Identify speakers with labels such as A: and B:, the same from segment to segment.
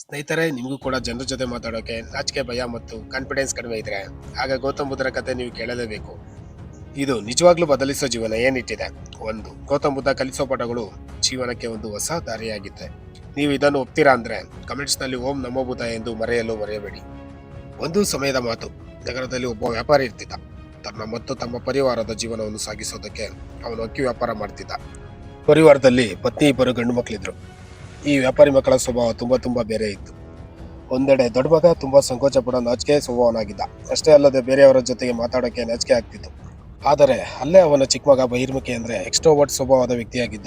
A: ಸ್ನೇಹಿತರೆ, ನಿಮಗೂ ಕೂಡ ಜನರ ಜೊತೆ ಮಾತಾಡೋಕೆ ನಾಚಿಕೆ ಭಯ ಮತ್ತು ಕಾನ್ಫಿಡೆನ್ಸ್ ಕಡಿಮೆ ಇದ್ರೆ ಆಗ ಗೌತಮ್ ಬುದ್ಧರ ಕತೆ ನೀವು ಕೇಳಲೇಬೇಕು. ಇದು ನಿಜವಾಗ್ಲೂ ಬದಲಿಸೋ ಜೀವನ ಏನಿಟ್ಟಿದೆ? ಒಂದು, ಗೌತಮ್ ಬುದ್ಧ ಕಲಿಸೋ ಪಾಠಗಳು ಜೀವನಕ್ಕೆ ಒಂದು ಹೊಸ ದಾರಿಯಾಗಿದೆ ನೀವು ಇದನ್ನು ಒಪ್ತೀರಾ ಅಂದ್ರೆ ಕಮೆಂಟ್ಸ್ನಲ್ಲಿ ಓಂ ನಮೋ ಬುದ್ಧ ಎಂದು ಮರೆಯಲು ಮರೆಯಬೇಡಿ. ಒಂದು ಸಮಯದ ಮಾತು, ನಗರದಲ್ಲಿ ಒಬ್ಬ ವ್ಯಾಪಾರಿ ಇರ್ತಿದ್ದ. ತನ್ನ ಮತ್ತು ತಮ್ಮ ಪರಿವಾರದ ಜೀವನವನ್ನು ಸಾಗಿಸೋದಕ್ಕೆ ಅವನು ಅಕ್ಕಿ ವ್ಯಾಪಾರ ಮಾಡ್ತಿದ್ದ. ಪರಿವಾರದಲ್ಲಿ ಪತ್ನಿ ಇಬ್ಬರು ಗಂಡು ಮಕ್ಕಳಿದ್ರು ಈ ವ್ಯಾಪಾರಿ ಮಕ್ಕಳ ಸ್ವಭಾವ ತುಂಬ ತುಂಬ ಬೇರೆ ಇತ್ತು. ಒಂದೆಡೆ ದೊಡ್ಡ ಮಗ ತುಂಬ ಸಂಕೋಚ ಪಡೋ ನಾಚಿಕೆ ಸ್ವಭಾವನಾಗಿದ್ದ. ಅಷ್ಟೇ ಅಲ್ಲದೆ ಬೇರೆಯವರ ಜೊತೆಗೆ ಮಾತಾಡೋಕೆ ನಾಚಿಕೆ ಆಗ್ತಿತ್ತು. ಆದರೆ ಅಲ್ಲೇ ಅವನ ಚಿಕ್ಕ ಮಗ ಬಹಿರ್ಮುಖಿ ಅಂದರೆ ಎಕ್ಸ್ಟ್ರೋವರ್ಟ್ ಸ್ವಭಾವದ ವ್ಯಕ್ತಿಯಾಗಿದ್ದ.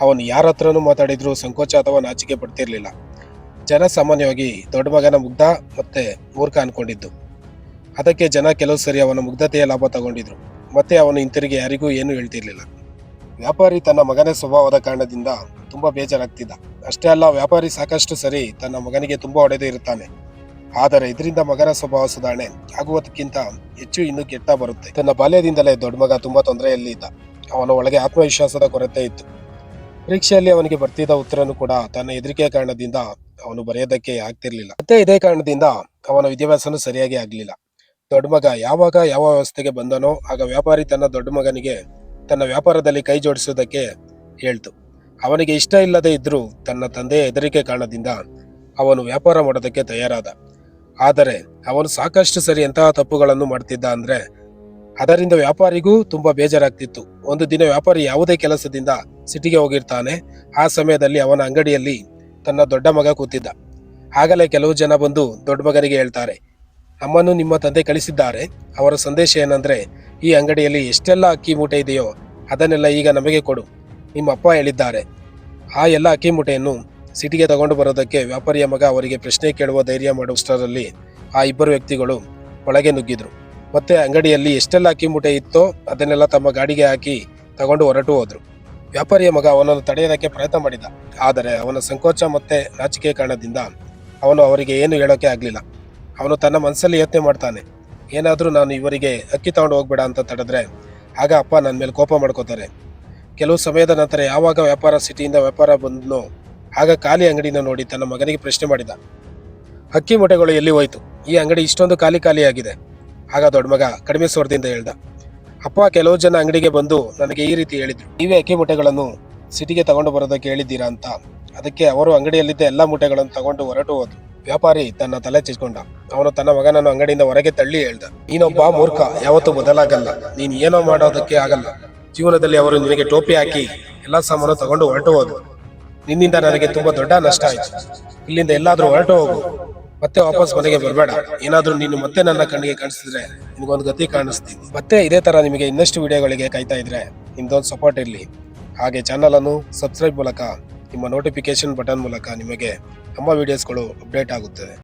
A: ಅವನು ಯಾರ ಹತ್ರನೂ ಮಾತಾಡಿದರೂ ಸಂಕೋಚ ಅಥವಾ ನಾಚಿಕೆ ಪಡ್ತಿರಲಿಲ್ಲ. ಜನ ಸಾಮಾನ್ಯವಾಗಿ ದೊಡ್ಡ ಮಗನ ಮುಗ್ಧ ಮತ್ತೆ ಮೂರ್ಖ ಅಂದ್ಕೊಂಡಿದ್ದು ಅದಕ್ಕೆ ಜನ ಕೆಲವು ಸರಿ ಅವನ ಮುಗ್ಧತೆಯ ಲಾಭ ತಗೊಂಡಿದ್ರು. ಮತ್ತೆ ಅವನು ಹಿಂತಿರುಗಿ ಯಾರಿಗೂ ಏನೂ ಹೇಳ್ತಿರ್ಲಿಲ್ಲ. ವ್ಯಾಪಾರಿ ತನ್ನ ಮಗನ ಸ್ವಭಾವದ ಕಾರಣದಿಂದ ತುಂಬಾ ಬೇಜಾರಾಗ್ತಿದ್ದ. ಅಷ್ಟೇ ಅಲ್ಲ, ವ್ಯಾಪಾರಿ ಸಾಕಷ್ಟು ಸರಿ ತನ್ನ ಮಗನಿಗೆ ತುಂಬಾ ಒಡೆದು ಇರುತ್ತಾನೆ. ಆದರೆ ಇದರಿಂದ ಮಗನ ಸ್ವಭಾವ ಸುಧಾರಣೆ ಆಗುವುದಕ್ಕಿಂತ ಹೆಚ್ಚು ಇನ್ನೂ ಕೆಟ್ಟ ಬರುತ್ತೆ. ತನ್ನ ಬಾಲ್ಯದಿಂದಲೇ ದೊಡ್ಡ ಮಗ ತುಂಬಾ ತೊಂದರೆಯಲ್ಲಿ ಇದ್ದ. ಅವನ ಒಳಗೆ ಆತ್ಮವಿಶ್ವಾಸದ ಕೊರತೆ ಇತ್ತು. ಪರೀಕ್ಷೆಯಲ್ಲಿ ಅವನಿಗೆ ಬರ್ತಿದ್ದ ಉತ್ತರನು ಕೂಡ ತನ್ನ ಹೆದರಿಕೆಯ ಕಾರಣದಿಂದ ಅವನು ಬರೆಯೋದಕ್ಕೆ ಆಗ್ತಿರ್ಲಿಲ್ಲ. ಮತ್ತೆ ಇದೇ ಕಾರಣದಿಂದ ಅವನ ವಿದ್ಯಾಭ್ಯಾಸನು ಸರಿಯಾಗಿ ಆಗಲಿಲ್ಲ. ದೊಡ್ಡ ಮಗ ಯಾವಾಗ ಯಾವ ವ್ಯವಸ್ಥೆಗೆ ಬಂದನೋ ಆಗ ವ್ಯಾಪಾರಿ ತನ್ನ ದೊಡ್ಡ ಮಗನಿಗೆ ತನ್ನ ವ್ಯಾಪಾರದಲ್ಲಿ ಕೈ ಜೋಡಿಸುವುದಕ್ಕೆ ಹೇಳ್ತು. ಅವನಿಗೆ ಇಷ್ಟ ಇಲ್ಲದೆ ಇದ್ದರೂ ತನ್ನ ತಂದೆಯ ಹೆದರಿಕೆ ಕಾರಣದಿಂದ ಅವನು ವ್ಯಾಪಾರ ಮಾಡೋದಕ್ಕೆ ತಯಾರಾದ. ಆದರೆ ಅವನು ಸಾಕಷ್ಟು ಸರಿ ಎಂತಹ ತಪ್ಪುಗಳನ್ನು ಮಾಡ್ತಿದ್ದ ಅಂದ್ರೆ ಅದರಿಂದ ವ್ಯಾಪಾರಿಗೂ ತುಂಬಾ ಬೇಜಾರಾಗ್ತಿತ್ತು. ಒಂದು ದಿನ ವ್ಯಾಪಾರಿ ಯಾವುದೇ ಕೆಲಸದಿಂದ ಸಿಟಿಗೆ ಹೋಗಿರ್ತಾನೆ. ಆ ಸಮಯದಲ್ಲಿ ಅವನ ಅಂಗಡಿಯಲ್ಲಿ ತನ್ನ ದೊಡ್ಡ ಮಗ ಕೂತಿದ್ದ. ಆಗಲೇ ಕೆಲವು ಜನ ಬಂದು ದೊಡ್ಡ ಮಗನಿಗೆ ಹೇಳ್ತಾರೆ, ನಮ್ಮನ್ನು ನಿಮ್ಮ ತಂದೆ ಕಳಿಸಿದ್ದಾರೆ. ಅವರ ಸಂದೇಶ ಏನಂದ್ರೆ ಈ ಅಂಗಡಿಯಲ್ಲಿ ಎಷ್ಟೆಲ್ಲ ಅಕ್ಕಿ ಮೂಟೆ ಇದೆಯೋ ಅದನ್ನೆಲ್ಲ ಈಗ ನಮಗೆ ಕೊಡು. ನಿಮ್ಮ ಅಪ್ಪ ಹೇಳಿದ್ದಾರೆ. ಆ ಎಲ್ಲ ಅಕ್ಕಿ ಮೂಟೆಯನ್ನು ಸಿಟಿಗೆ ತಗೊಂಡು ಬರೋದಕ್ಕೆ ವ್ಯಾಪಾರಿಯ ಮಗ ಅವರಿಗೆ ಪ್ರಶ್ನೆ ಕೇಳುವ ಧೈರ್ಯ ಮಾಡುವಷ್ಟರಲ್ಲಿ ಆ ಇಬ್ಬರು ವ್ಯಕ್ತಿಗಳು ಒಳಗೆ ನುಗ್ಗಿದ್ರು. ಮತ್ತೆ ಅಂಗಡಿಯಲ್ಲಿ ಎಷ್ಟೆಲ್ಲ ಅಕ್ಕಿ ಮೂಟೆ ಇತ್ತೋ ಅದನ್ನೆಲ್ಲ ತಮ್ಮ ಗಾಡಿಗೆ ಹಾಕಿ ತಗೊಂಡು ಹೊರಟು ಹೋದ್ರು. ವ್ಯಾಪಾರಿಯ ಮಗ ಅವನನ್ನು ತಡೆಯೋದಕ್ಕೆ ಪ್ರಯತ್ನ ಮಾಡಿದ. ಆದರೆ ಅವನ ಸಂಕೋಚ ಮತ್ತೆ ನಾಚಿಕೆ ಕಾರಣದಿಂದ ಅವನು ಅವರಿಗೆ ಏನು ಹೇಳೋಕೆ ಆಗಲಿಲ್ಲ. ಅವನು ತನ್ನ ಮನಸ್ಸಲ್ಲಿ ಯೋಚನೆ ಮಾಡ್ತಾನೆ. ಏನಾದರೂ ನಾನು ಇವರಿಗೆ ಅಕ್ಕಿ ತಗೊಂಡು ಹೋಗ್ಬೇಡ ಅಂತ ತಡೆದ್ರೆ, ಆಗ ಅಪ್ಪ ನನ್ನ ಮೇಲೆ ಕೋಪ ಮಾಡ್ಕೋತಾರೆ. ಕೆಲವು ಸಮಯದ ನಂತರ ಯಾವಾಗ ವ್ಯಾಪಾರ ಸಿಟಿಯಿಂದ ವ್ಯಾಪಾರ ಬಂದನು, ಆಗ ಖಾಲಿ ಅಂಗಡಿನ ನೋಡಿ ತನ್ನ ಮಗನಿಗೆ ಪ್ರಶ್ನೆ ಮಾಡಿದ. ಅಕ್ಕಿ ಮೊಟ್ಟೆಗಳು ಎಲ್ಲಿ ಹೋಯ್ತು? ಈ ಅಂಗಡಿ ಇಷ್ಟೊಂದು ಖಾಲಿ ಖಾಲಿ ಆಗಿದೆ. ಆಗ ದೊಡ್ಡ ಮಗ ಕಡಿಮೆ ಸ್ವರದಿಂದ ಹೇಳ್ದ. ಅಪ್ಪ ಕೆಲವು ಜನ ಅಂಗಡಿಗೆ ಬಂದು ನನಗೆ ಈ ರೀತಿ ಹೇಳಿದ್ರು. ನೀವೇ ಅಕ್ಕಿ ಮೊಟ್ಟೆಗಳನ್ನು ಸಿಟಿಗೆ ತಗೊಂಡು ಬರೋದಕ್ಕೆ ಹೇಳಿದ್ದೀರಾ ಅಂತ. ಅದಕ್ಕೆ ಅವರು ಅಂಗಡಿಯಲ್ಲಿದ್ದ ಎಲ್ಲ ಮೂಟೆಗಳನ್ನು ತಗೊಂಡು ಹೊರಟು ಹೋದ್ರು. ವ್ಯಾಪಾರಿ ತನ್ನ ತಲೆ ಚಿಚ್ಕೊಂಡ. ಅವನು ತನ್ನ ಮಗನನ್ನು ಅಂಗಡಿಯಿಂದ ಹೊರಗೆ ತಳ್ಳಿ ಹೇಳ್ದ, ನೀನೊಬ್ಬ ಮೂರ್ಖ, ಯಾವತ್ತೂ ಬದಲಾಗಲ್ಲ. ನೀನು ಏನೋ ಮಾಡೋದಕ್ಕೆ ಆಗಲ್ಲ. ಜೀವನದಲ್ಲಿ ಅವರು ನಿನಗೆ ಟೋಪಿ ಹಾಕಿ ಎಲ್ಲಾ ಸಾಮಾನು ತಗೊಂಡು ಹೊರಟು ಹೋದ್ರು. ನಿನ್ನಿಂದ ನನಗೆ ತುಂಬಾ ದೊಡ್ಡ ನಷ್ಟ ಆಯ್ತು. ಇಲ್ಲಿಂದ ಎಲ್ಲಾದ್ರೂ ಹೊರಟು ಹೋಗು. ಮತ್ತೆ ವಾಪಸ್ ಮನೆಗೆ ಬರಬೇಡ. ಏನಾದ್ರೂ ನೀನು ಮತ್ತೆ ನನ್ನ ಕಣ್ಣಿಗೆ ಕಾಣಿಸಿದ್ರೆ ನಿನಗೊಂದು ಗತಿ ಕಾಣಿಸ್ತೀನಿ. ಮತ್ತೆ ಇದೇ ತರ ನಿಮಗೆ ಇನ್ನಷ್ಟು ವಿಡಿಯೋಗಳಿಗೆ ಕಾಯ್ತಾ ಇದ್ರೆ ನಿಮ್ದೊಂದು ಸಪೋರ್ಟ್ ಇರಲಿ. ಹಾಗೆ ಚಾನಲ್ ಅನ್ನು ಸಬ್ಸ್ಕ್ರೈಬ್ ಮೂಲಕ, ನಿಮ್ಮ ನೋಟಿಫಿಕೇಶನ್ ಬಟನ್ ಮೂಲಕ ನಿಮಗೆ ನಮ್ಮ ವಿಡಿಯೋಸ್ಗಳು ಅಪ್ಡೇಟ್ ಆಗುತ್ತದೆ